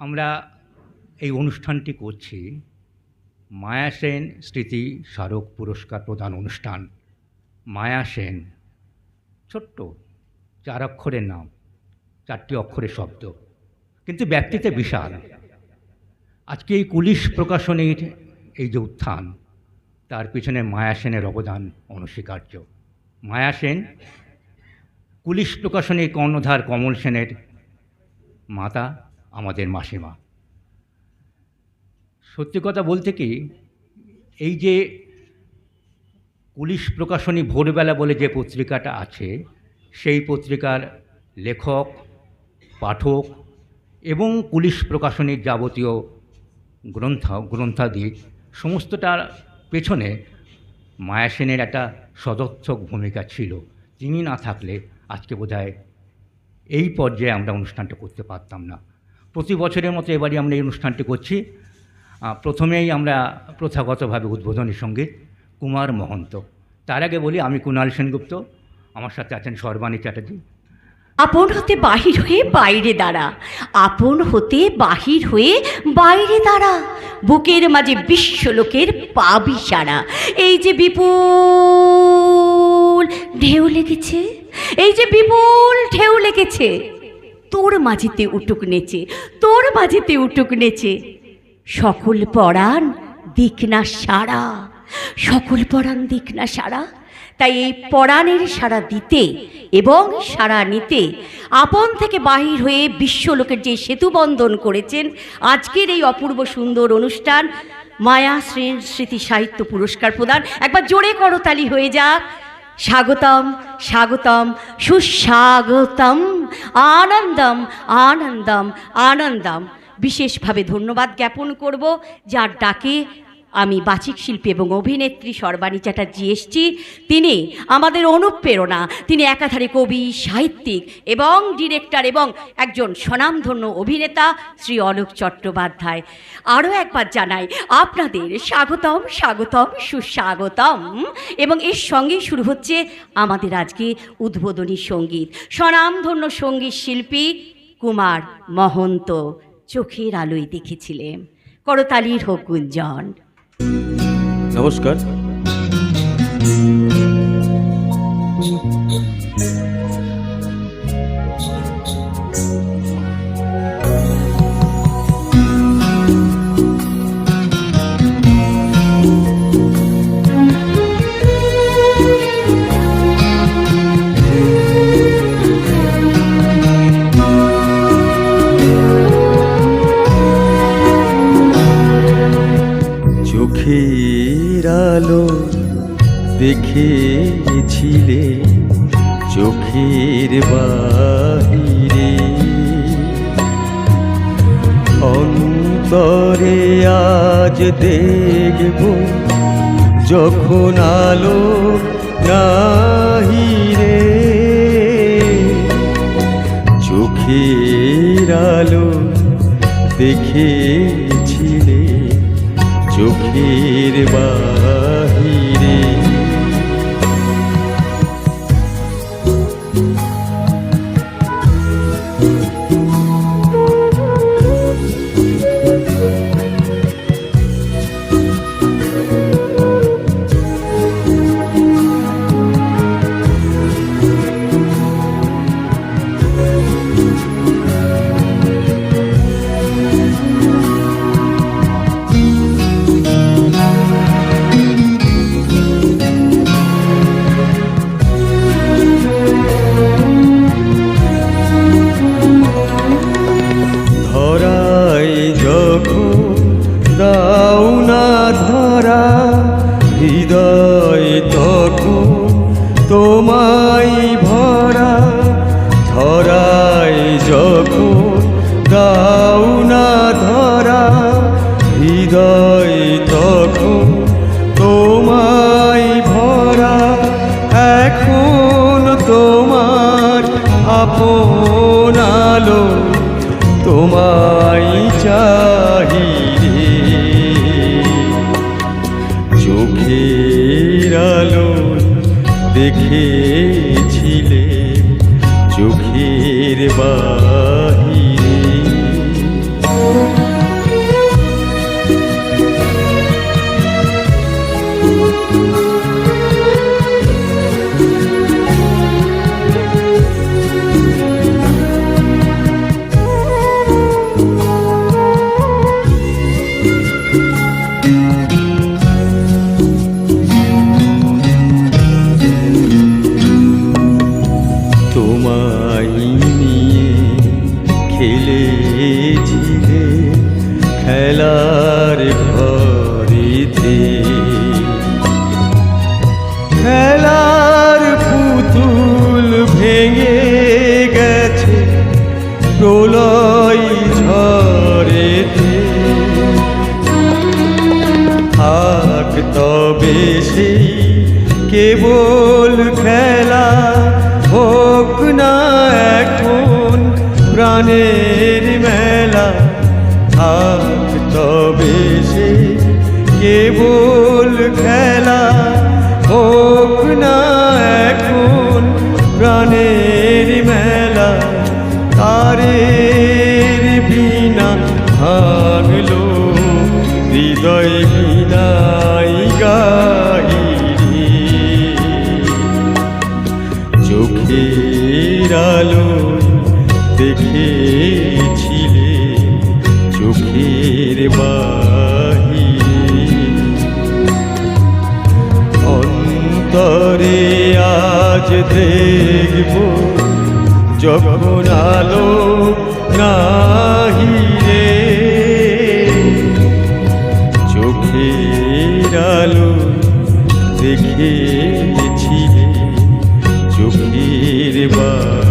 আমরা এই অনুষ্ঠানটি করছি মায়া সেন স্মৃতি স্মারক পুরস্কার প্রদান অনুষ্ঠান। মায়া সেন, ছোট্ট, চার অক্ষরের নাম, চারটি অক্ষরের শব্দ, কিন্তু ব্যক্তিতে বিশাল। আজকে এই কুলিশ প্রকাশনীর এই যে উত্থান, তার পিছনে মায়া সেনের অবদান অনস্বীকার্য। মায়া সেন, কুলিশ প্রকাশনী কর্ণধার কমল সেনের মাতা আমাদের মাসিমা। সত্যি কথা বলতে কি, এই যে পুলিশ প্রকাশনী ভোরবেলা বলে যে পত্রিকাটা আছে, সেই পত্রিকার লেখক, পাঠক এবং পুলিশ প্রকাশনীর যাবতীয় গ্রন্থ গ্রন্থাদি সমস্তটার পেছনে মায়া সেনের একটা সদর্থক ভূমিকা ছিল। তিনি না থাকলে আজকে বোধহয় এই পর্যায়ে আমরা অনুষ্ঠানটা করতে পারতাম না। প্রতি বছরের মতো এবারই আমরা এই অনুষ্ঠানটি করছি। প্রথমেই আমরা প্রথাগতভাবে উদ্বোধনী সংগীত কুমার মহন্ত। তার আগে বলি, আমি কুণাল সেনগুপ্ত, আমার সাথে আছেন সর্বাণী চ্যাটার্জি। আপন হতে বাহির হয়ে বাইরে দাঁড়া, আপন হতে বাহির হয়ে বাইরে দাঁড়া, বুকের মাঝে বিশ্বলোকের পাবি সারা এই যে বিপুল ঢেউ লেগেছে, এই যে বিপুল ঢেউ লেগেছে তোর মাঝেতে উটুক নেচে, তোর মাঝেতে উটুক নেচে। সকল পরাণ দিক না সারা সকল পরাণ দিক না সারা তাই এই পরাণের সারা দিতে এবং সারা নিতে আপন থেকে বাহির হয়ে বিশ্বলোকের যে সেতু বন্ধন করেছেন, আজকের এই অপূর্ব সুন্দর অনুষ্ঠান মায়া শ্রেণ স্মৃতি সাহিত্য পুরস্কার প্রদান। একবার জোরে করতালি হয়ে যাক। স্বাগতম স্বাগতম সুস্বাগতম আনন্দম আনন্দম আনন্দম। বিশেষভাবে ধন্যবাদ জ্ঞাপন করব যার ডাকে আমি বাচিক শিল্পী এবং অভিনেত্রী সর্বাণী চ্যাটার্জি এসছি। তিনি আমাদের অনুপ্রেরণা। তিনি একাধারে কবি, সাহিত্যিক এবং ডিরেক্টর এবং একজন স্বনামধন্য অভিনেতা শ্রী অলোক চট্টোপাধ্যায়। আরও একবার জানাই, আপনাদের স্বাগতম স্বাগতম, সুস্বাগতম। এবং এর সঙ্গেই শুরু হচ্ছে আমাদের আজকে উদ্বোধনী সংগীত। স্বনামধন্য সংগীত শিল্পী কুমার মহন্ত চোখের আলোয় দেখেছিলেন। করতালির হোক গুঞ্জন। নমস্কার। চোখের আলো দেখেছিলে চোখের বাহিরে। অন্তরে আজ দেখব যখন আলো নাহিরে চোখের আলো দেখেছিলে চোখের বাহিরে। চোখের আলো দেখেছিলে চোখের বাহিরে ছিলে খেলার ঘরিতে খেলার পুতুল ভেঙে গেছে প্রলয় ঝরেতে থাক তবে সেই কেবল খেলা হোক না এখন, প্রাণে আলো দেখেছিলে চোখের বাহি অন্তরে আজ দেখব যখন আলো নাহিরে চোখের আলো দেখেছিলে ಶಿವಾ